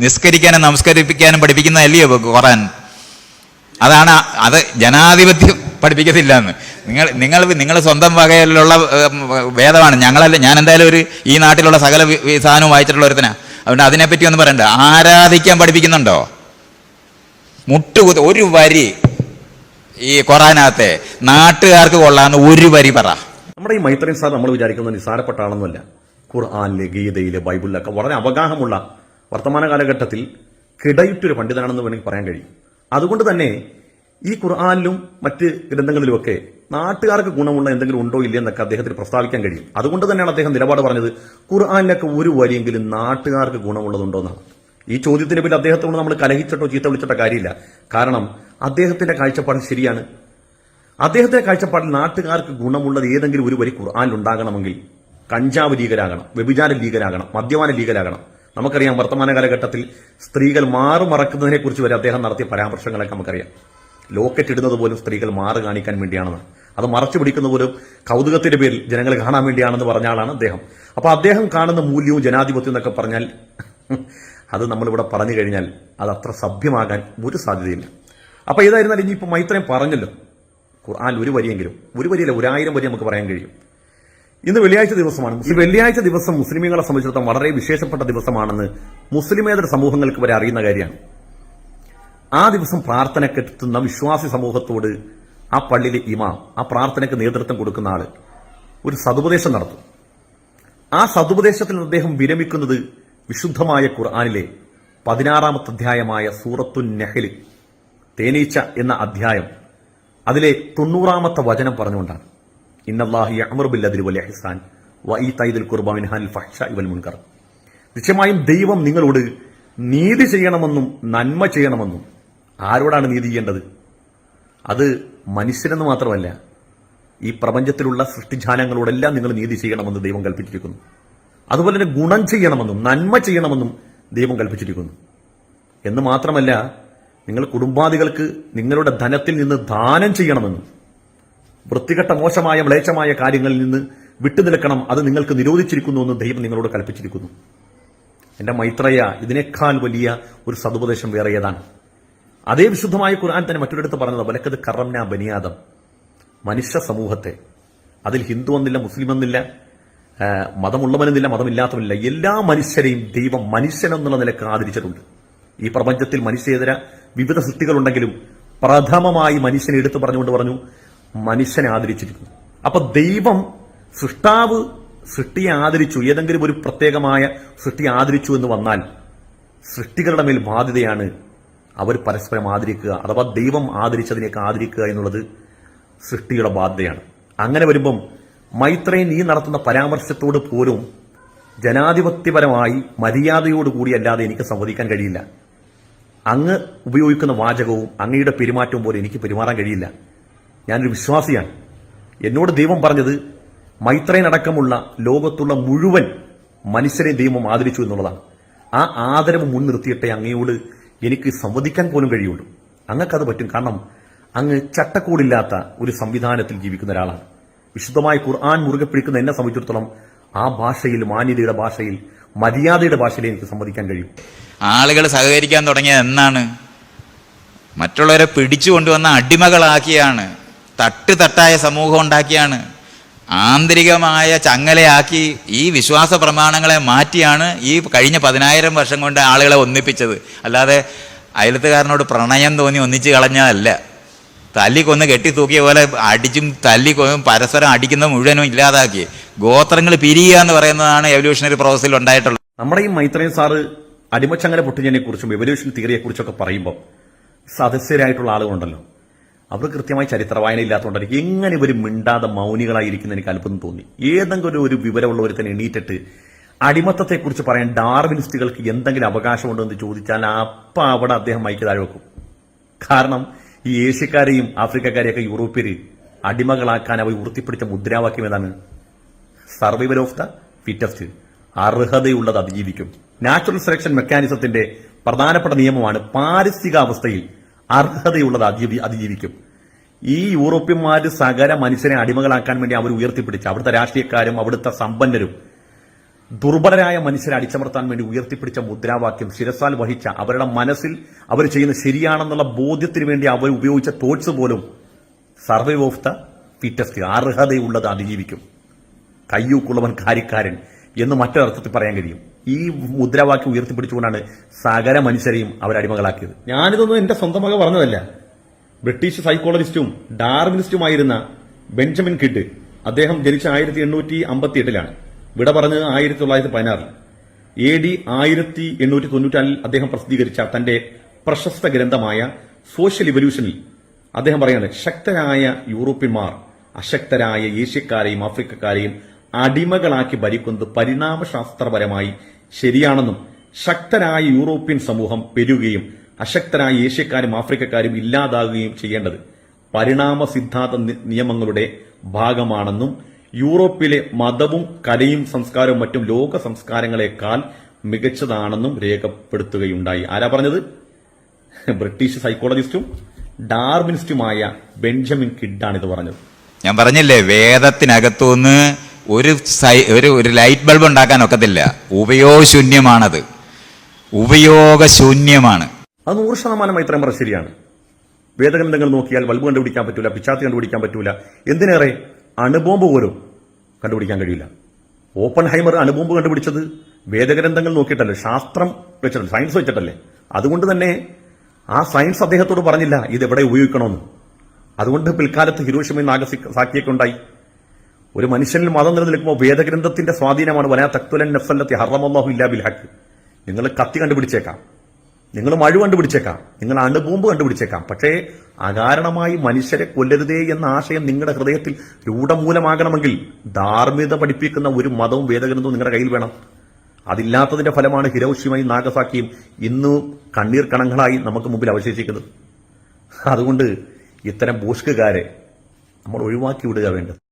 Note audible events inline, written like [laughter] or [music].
നിസ്കരിക്കാനും നമസ്കരിപ്പിക്കാനും പഠിപ്പിക്കുന്നതല്ലയോ ഖുറാൻ അതാണ് അത് ജനാധിപത്യം പഠിപ്പിക്കത്തില്ല എന്ന് നിങ്ങൾ നിങ്ങൾ നിങ്ങൾ സ്വന്തം വകയിലുള്ള വേദമാണ്. ഞങ്ങളല്ല ഞാൻ എന്തായാലും ഒരു ഈ നാട്ടിലുള്ള സകല സാധനവും വായിച്ചിട്ടുള്ള ഒരുത്തനാ. അതുകൊണ്ട് അതിനെപ്പറ്റി ഒന്നും പറയണ്ട. ആരാധിക്കാൻ പഠിപ്പിക്കുന്നുണ്ടോ? മുട്ടുകുത്ത് ഒരു വരി ഈ ഖുറാനകത്തെ നാട്ടുകാർക്ക് കൊള്ളാന്ന് ഒരു വരി പറ. നമ്മുടെ ഈ മൈത്രിൻ സാർ നമ്മൾ വിചാരിക്കുന്ന നിസാരപ്പെട്ടാണെന്നല്ല ഖുർആാനിലെ ഗീതയിലെ ബൈബിളിലൊക്കെ വളരെ അവഗാഹമുള്ള വർത്തമാന കാലഘട്ടത്തിൽ കിടയിട്ടൊരു പണ്ഡിതനാണെന്ന് വേണമെങ്കിൽ പറയാൻ കഴിയും. അതുകൊണ്ട് തന്നെ ഈ ഖുർആാനിലും മറ്റ് ഗ്രന്ഥങ്ങളിലുമൊക്കെ നാട്ടുകാർക്ക് ഗുണമുള്ള എന്തെങ്കിലും ഉണ്ടോ ഇല്ലേ എന്നൊക്കെ അദ്ദേഹത്തിന് പ്രസ്താവിക്കാൻ കഴിയും. അതുകൊണ്ട് തന്നെയാണ് അദ്ദേഹം നിലപാട് പറഞ്ഞത് ഖുർആാനിലൊക്കെ ഒരു വരിയെങ്കിലും നാട്ടുകാർക്ക് ഗുണമുള്ളതുണ്ടോ എന്നാണ്. ഈ ചോദ്യത്തിന് പിന്നെ അദ്ദേഹത്തോട് നമ്മൾ കലഹിച്ചിട്ടോ ചീത്ത വിളിച്ചിട്ടോ കാര്യമില്ല. കാരണം അദ്ദേഹത്തിന്റെ കാഴ്ചപ്പാട് ശരിയാണ്. അദ്ദേഹത്തിന്റെ കാഴ്ചപ്പാടിൽ നാട്ടുകാർക്ക് ഗുണമുള്ളത് ഏതെങ്കിലും ഒരു വരി ഖുർആാനിൽ ഉണ്ടാകണമെങ്കിൽ കഞ്ചാവ് ലീഗരാകണം വ്യഭിചാര ലീഗരാകണം മദ്യപാന ലീഗലാകണം. നമുക്കറിയാം വർത്തമാന കാലഘട്ടത്തിൽ സ്ത്രീകൾ മാറുമറക്കുന്നതിനെ കുറിച്ച് വരെ അദ്ദേഹം നടത്തിയ പരാമർശങ്ങളൊക്കെ നമുക്കറിയാം. ലോക്കറ്റ് ഇടുന്നത് പോലും സ്ത്രീകൾ മാറു കാണിക്കാൻ വേണ്ടിയാണെന്ന്. അത് മറച്ചു പിടിക്കുന്ന പോലും കൗതുകത്തിന്റെ പേരിൽ ജനങ്ങൾ കാണാൻ വേണ്ടിയാണെന്ന് പറഞ്ഞ ആളാണ് അദ്ദേഹം. അപ്പൊ അദ്ദേഹം കാണുന്ന മൂല്യവും ജനാധിപത്യം എന്നൊക്കെ പറഞ്ഞാൽ [laughs] അത് നമ്മളിവിടെ പറഞ്ഞു കഴിഞ്ഞാൽ അത് അത്ര സഭ്യമാകാൻ ഒരു സാധ്യതയില്ല. അപ്പൊ ഏതായിരുന്നാലും ഇനിയിപ്പോൾ മൈത്രയും പറഞ്ഞല്ലോ ഖുർആൻ ഒരു വരിയെങ്കിലും ഒരു വരിയല്ല ഒരായിരം വരി നമുക്ക് പറയാൻ കഴിയും. ഇന്ന് വെള്ളിയാഴ്ച ദിവസമാണ് ഈ വെള്ളിയാഴ്ച ദിവസം മുസ്ലിമുകളെ സംബന്ധിച്ചിടത്തോളം വളരെ വിശേഷപ്പെട്ട ദിവസമാണെന്ന് മുസ്ലിമേതര സമൂഹങ്ങൾക്ക് വരെ അറിയുന്ന കാര്യമാണ്. ആ ദിവസം പ്രാർത്ഥനയ്ക്ക് കെട്ടുന്ന വിശ്വാസി സമൂഹത്തോട് ആ പള്ളിയിലെ ഇമാം ആ പ്രാർത്ഥനയ്ക്ക് നേതൃത്വം കൊടുക്കുന്ന ആൾ ഒരു സതുപദേശം നടത്തും. ആ സതുപദേശത്തിൽ അദ്ദേഹം വിരമിക്കുന്നത് വിശുദ്ധമായ ഖുർആാനിലെ പതിനാറാമത്തെ അധ്യായമായ സൂറത്തു നെഹലി തേനീച്ച എന്ന അധ്യായം അതിലെ തൊണ്ണൂറാമത്തെ വചനം പറഞ്ഞുകൊണ്ടാണ്. ഇന്നല്ലാഹി നിശ്ചയമായും ദൈവം നിങ്ങളോട് നീതി ചെയ്യണമെന്നും നന്മ ചെയ്യണമെന്നും ആരോടാണ് നീതി ചെയ്യേണ്ടത്? അത് മനുഷ്യരെന്ന് മാത്രമല്ല ഈ പ്രപഞ്ചത്തിലുള്ള സൃഷ്ടിജാലങ്ങളോടെല്ലാം നിങ്ങൾ നീതി ചെയ്യണമെന്ന് ദൈവം കൽപ്പിച്ചിരിക്കുന്നു. അതുപോലെ തന്നെ ഗുണം ചെയ്യണമെന്നും നന്മ ചെയ്യണമെന്നും ദൈവം കൽപ്പിച്ചിരിക്കുന്നു. എന്ന് മാത്രമല്ല നിങ്ങൾ കുടുംബാദികൾക്ക് നിങ്ങളുടെ ധനത്തിൽ നിന്ന് ദാനം ചെയ്യണമെന്നും വൃത്തികെട്ട മോശമായ മ്ലേച്ഛമായ കാര്യങ്ങളിൽ നിന്ന് വിട്ടുനിൽക്കണം. അത് നിങ്ങൾക്ക് നിരോധിച്ചിരിക്കുന്നു എന്ന് ദൈവം നിങ്ങളോട് കൽപ്പിച്ചിരിക്കുന്നു. എന്റെ മൈത്രയ ഇതിനേക്കാൾ വലിയ ഒരു സതുപദേശം വേറെ ഏതാണ് അതേ വിശുദ്ധമായ ഖുർആൻ തന്നെ മറ്റൊരിടത്ത് പറഞ്ഞത് വലക്കത് കറംന ബനിയാദം മനുഷ്യ സമൂഹത്തെ. അതിൽ ഹിന്ദു എന്നില്ല മുസ്ലിം എന്നില്ല മതമുള്ളവനെന്നില്ല മതമില്ലാത്തവനില്ല. എല്ലാ മനുഷ്യരെയും ദൈവം മനുഷ്യനെന്നുള്ള നിലയ്ക്ക് ആദരിച്ചിട്ടുണ്ട്. ഈ പ്രപഞ്ചത്തിൽ മനുഷ്യേതര വിവിധ സൃഷ്ടികളുണ്ടെങ്കിലും പ്രഥമമായി മനുഷ്യനെ എടുത്തു പറഞ്ഞുകൊണ്ട് പറഞ്ഞു മനുഷ്യനെ ആദരിച്ചിരിക്കുന്നു. അപ്പൊ ദൈവം സൃഷ്ടാവ് സൃഷ്ടിയെ ആദരിച്ചു. ഏതെങ്കിലും ഒരു പ്രത്യേകമായ സൃഷ്ടി ആദരിച്ചു എന്ന് വന്നാൽ സൃഷ്ടികളുടെ മേൽ ബാധ്യതയാണ് അവർ പരസ്പരം ആദരിക്കുക. അഥവാ ദൈവം ആദരിച്ചതിനേക്ക് ആദരിക്കുക എന്നുള്ളത് സൃഷ്ടിയുടെ ബാധ്യതയാണ്. അങ്ങനെ വരുമ്പം മൈത്രേൻ നീ നടത്തുന്ന പരാമർശത്തോട് പോലും ജനാധിപത്യപരമായി മര്യാദയോടുകൂടി അല്ലാതെ എനിക്ക് സംവദിക്കാൻ കഴിയില്ല. അങ്ങ് ഉപയോഗിക്കുന്ന വാചകവും അങ്ങയുടെ പെരുമാറ്റവും പോലും എനിക്ക് പെരുമാറാൻ കഴിയില്ല. ഞാനൊരു വിശ്വാസിയാണ്. എന്നോട് ദൈവം പറഞ്ഞത് മൈത്രയനടക്കമുള്ള ലോകത്തുള്ള മുഴുവൻ മനുഷ്യരെ ദൈവം ആദരിച്ചു എന്നുള്ളതാണ്. ആ ആദരവ് മുൻനിർത്തിയിട്ടേ അങ്ങയോട് എനിക്ക് സംവദിക്കാൻ പോലും കഴിയുള്ളൂ. അങ്ങക്കത് പറ്റും. കാരണം അങ്ങ് ചട്ടക്കൂടില്ലാത്ത ഒരു സംവിധാനത്തിൽ ജീവിക്കുന്ന ഒരാളാണ്. വിശുദ്ധമായ ഖുർആൻ മുറുകെ പിടിക്കുന്ന എന്നെ സംബന്ധിച്ചിടത്തോളം ആ ഭാഷയിൽ മാന്യതയുടെ ഭാഷയിൽ മര്യാദയുടെ ഭാഷയിൽ എനിക്ക് സംവദിക്കാൻ കഴിയും. ആളുകൾ സഹകരിക്കാൻ തുടങ്ങിയത് എന്നാണ്. മറ്റുള്ളവരെ പിടിച്ചു കൊണ്ടുവന്ന അടിമകളാക്കിയാണ് തട്ട് തട്ടായ സമൂഹം ഉണ്ടാക്കിയാണ്. ആന്തരികമായ ചങ്ങലയാക്കി ഈ വിശ്വാസ പ്രമാണങ്ങളെ മാറ്റിയാണ് ഈ കഴിഞ്ഞ പതിനായിരം വർഷം കൊണ്ട് ആളുകളെ ഒന്നിപ്പിച്ചത്. അല്ലാതെ അയലത്തുകാരനോട് പ്രണയം തോന്നി ഒന്നിച്ച് കളഞ്ഞതല്ല. തല്ലി കൊന്ന് കെട്ടി തൂക്കിയ പോലെ അടിച്ചും തല്ലി കൊന്നും പരസ്പരം അടിക്കുന്ന മുഴുവനും ഇല്ലാതാക്കി. ഗോത്രങ്ങൾ പിരിയുക എന്ന് പറയുന്നതാണ് എവല്യൂഷണറി പ്രോസസ്സിൽ ഉണ്ടായിട്ടുള്ളത്. നമ്മുടെ ഈ മൈത്രേയൻ സാറ് അടിമച്ചങ്ങല പൊട്ടിഞ്ഞതിനെ കുറിച്ചും എവല്യൂഷൻ തിയറിയെ കുറിച്ചൊക്കെ പറയുമ്പോൾ സദസ്യരായിട്ടുള്ള ആളുകളുണ്ടല്ലോ. അവർ കൃത്യമായി ചരിത്ര വായന ഇല്ലാത്തതുകൊണ്ടായിരിക്കും എങ്ങനെ ഇവർ മിണ്ടാതെ മൗനികളായിരിക്കുന്ന എനിക്ക് അല്പം തോന്നി. ഏതെങ്കിലും ഒരു വിവരമുള്ളവർ തന്നെ എണീറ്റിട്ട് അടിമത്തത്തെക്കുറിച്ച് പറയാൻ ഡാർവിനിസ്റ്റുകൾക്ക് എന്തെങ്കിലും അവകാശമുണ്ടോ എന്ന് ചോദിച്ചാൽ അപ്പ അവിടെ അദ്ദേഹം മൈക്ക് താഴെ വെക്കും. കാരണം ഈ ഏഷ്യക്കാരെയും ആഫ്രിക്കക്കാരെയൊക്കെ യൂറോപ്യര് അടിമകളാക്കാൻ അവർ ഉയർത്തിപ്പിടിച്ച മുദ്രാവാക്യം ഏതാണ്? Survival of the fittest. അർഹതയുള്ളത് അതിജീവിക്കും. നാച്ചുറൽ സെലക്ഷൻ മെക്കാനിസത്തിന്റെ പ്രധാനപ്പെട്ട നിയമമാണ് പാരിസ്ഥിതികാവസ്ഥയിൽ അർഹതയുള്ളത് അതിജീവി അതിജീവിക്കും. ഈ യൂറോപ്യന്മാർ സകല മനുഷ്യനെ അടിമകളാക്കാൻ വേണ്ടി അവർ ഉയർത്തിപ്പിടിച്ചു. അവിടുത്തെ രാഷ്ട്രീയക്കാരും അവിടുത്തെ സമ്പന്നരും ദുർബലരായ മനുഷ്യരെ അടിച്ചമർത്താൻ വേണ്ടി ഉയർത്തിപ്പിടിച്ച മുദ്രാവാക്യം ശിരസാൽ വഹിച്ച അവരുടെ മനസ്സിൽ അവർ ചെയ്യുന്ന ശരിയാണെന്നുള്ള ബോധ്യത്തിന് വേണ്ടി അവർ ഉപയോഗിച്ച തോട്ട്സ് പോലും സർവൈവ് ഓഫ് ദ ഫിറ്റസ്റ്റ് അർഹതയുള്ളത് അതിജീവിക്കും. കയ്യൂക്കുള്ളവൻ കാര്യക്കാരൻ എന്ന് മറ്റൊരർത്ഥത്തിൽ പറയാൻ കഴിയും. ഈ മുദ്രാവാക്യം ഉയർത്തിപ്പിടിച്ചുകൊണ്ടാണ് സകല മനുഷ്യരെയും അവർ അടിമകളാക്കിയത്. ഞാനിതൊന്നും എന്റെ സ്വന്തം മക പറഞ്ഞതല്ല. ബ്രിട്ടീഷ് സൈക്കോളജിസ്റ്റും ഡാർവിനിസ്റ്റുമായിരുന്ന ബെഞ്ചമിൻ കിഡ് അദ്ദേഹം ജനിച്ച ആയിരത്തി എണ്ണൂറ്റി അമ്പത്തി എട്ടിലാണ് വിട പറഞ്ഞത് ആയിരത്തി തൊള്ളായിരത്തി പതിനാറിൽ എ ഡി ആയിരത്തി എണ്ണൂറ്റി തൊണ്ണൂറ്റാലിൽ അദ്ദേഹം പ്രസിദ്ധീകരിച്ച തന്റെ പ്രശസ്ത ഗ്രന്ഥമായ സോഷ്യൽ ഇവല്യൂഷനിൽ അദ്ദേഹം പറയുന്നത് ശക്തരായ യൂറോപ്യന്മാർ അശക്തരായ ഏഷ്യക്കാരെയും ആഫ്രിക്കക്കാരെയും അടിമകളാക്കി ഭരിക്കുന്നത് പരിണാമശാസ്ത്രപരമായി ശരിയാണെന്നും ശക്തരായ യൂറോപ്യൻ സമൂഹം പെരുകയും അശക്തരായ ഏഷ്യക്കാരും ആഫ്രിക്കക്കാരും ഇല്ലാതാകുകയും ചെയ്യേണ്ടത് പരിണാമ സിദ്ധാന്ത നിയമങ്ങളുടെ ഭാഗമാണെന്നും യൂറോപ്പിലെ മതവും കലയും സംസ്കാരവും മറ്റും ലോക സംസ്കാരങ്ങളെക്കാൾ മികച്ചതാണെന്നും രേഖപ്പെടുത്തുകയുണ്ടായി. ആരാ പറഞ്ഞത്? ബ്രിട്ടീഷ് സൈക്കോളജിസ്റ്റും ഡാർവിനിസ്റ്റുമായ ബെഞ്ചമിൻ കിഡാണ് ഇത് പറഞ്ഞത്. ഞാൻ പറഞ്ഞില്ലേ വേദത്തിനകത്തുനിന്ന് ഒരു സൈ ഒരു ഒരു ലൈറ്റ് ബൾബ് ഉണ്ടാക്കാൻ ഒക്കത്തില്ല. ഉപയോഗശൂന്യമാണത്. ഉപയോഗശൂന്യമാണ്. അത് നൂറ് ശതമാനം ഇത്രയും പറഞ്ഞ ശരിയാണ്. വേദഗ്രന്ഥങ്ങൾ നോക്കിയാൽ ബൾബ് കണ്ടുപിടിക്കാൻ പറ്റൂല പിച്ചാത്തി കണ്ടുപിടിക്കാൻ പറ്റൂല. എന്തിനേറെ? അണുബോംബ് പോലും കണ്ടുപിടിക്കാൻ കഴിയില്ല. ഓപ്പൺ ഹൈമർ അണുബോംബ് കണ്ടുപിടിച്ചത് വേദഗ്രന്ഥങ്ങൾ നോക്കിയിട്ടല്ലേ ശാസ്ത്രം വെച്ചിട്ടല്ലേ സയൻസ് വെച്ചിട്ടല്ലേ? അതുകൊണ്ട് തന്നെ ആ സയൻസ് അദ്ദേഹത്തോട് പറഞ്ഞില്ല ഇത് എവിടെ ഉപയോഗിക്കണമെന്ന്. അതുകൊണ്ട് പിൽക്കാലത്ത് ഹിരോഷിമയും നാഗസാക്കിയൊക്കെ ഉണ്ടായി. ഒരു മനുഷ്യനിൽ മതം നിലനിൽക്കുമ്പോൾ വേദഗ്രന്ഥത്തിന്റെ സ്വാധീനമാണ് വനാ തക്തുലൻ നഫ്സല്ലത്തി ഹറമല്ലാഹു ഇല്ലാ ബിൽ ഹഖ്. നിങ്ങൾ കത്തി കണ്ടുപിടിച്ചേക്കാം. നിങ്ങൾ മഴ കണ്ടുപിടിച്ചേക്കാം. നിങ്ങൾ അണുബോംബ് കണ്ടുപിടിച്ചേക്കാം. പക്ഷേ അകാരണമായി മനുഷ്യരെ കൊല്ലരുതേ എന്ന ആശയം നിങ്ങളുടെ ഹൃദയത്തിൽ രൂഢമൂലമാകണമെങ്കിൽ ധാർമ്മികത പഠിപ്പിക്കുന്ന ഒരു മതവും വേദഗ്രന്ഥവും നിങ്ങളുടെ കയ്യിൽ വേണം. അതില്ലാത്തതിന്റെ ഫലമാണ് ഹിരോഷിമയും നാഗസാക്കിയും ഇന്ന് കണ്ണീർ കണങ്ങളായി നമുക്ക് മുമ്പിൽ അവശേഷിക്കുന്നത്. അതുകൊണ്ട് ഇത്തരം ബോഷ്കുകാരെ നമ്മൾ ഒഴിവാക്കി വിടുക വേണ്ടത്.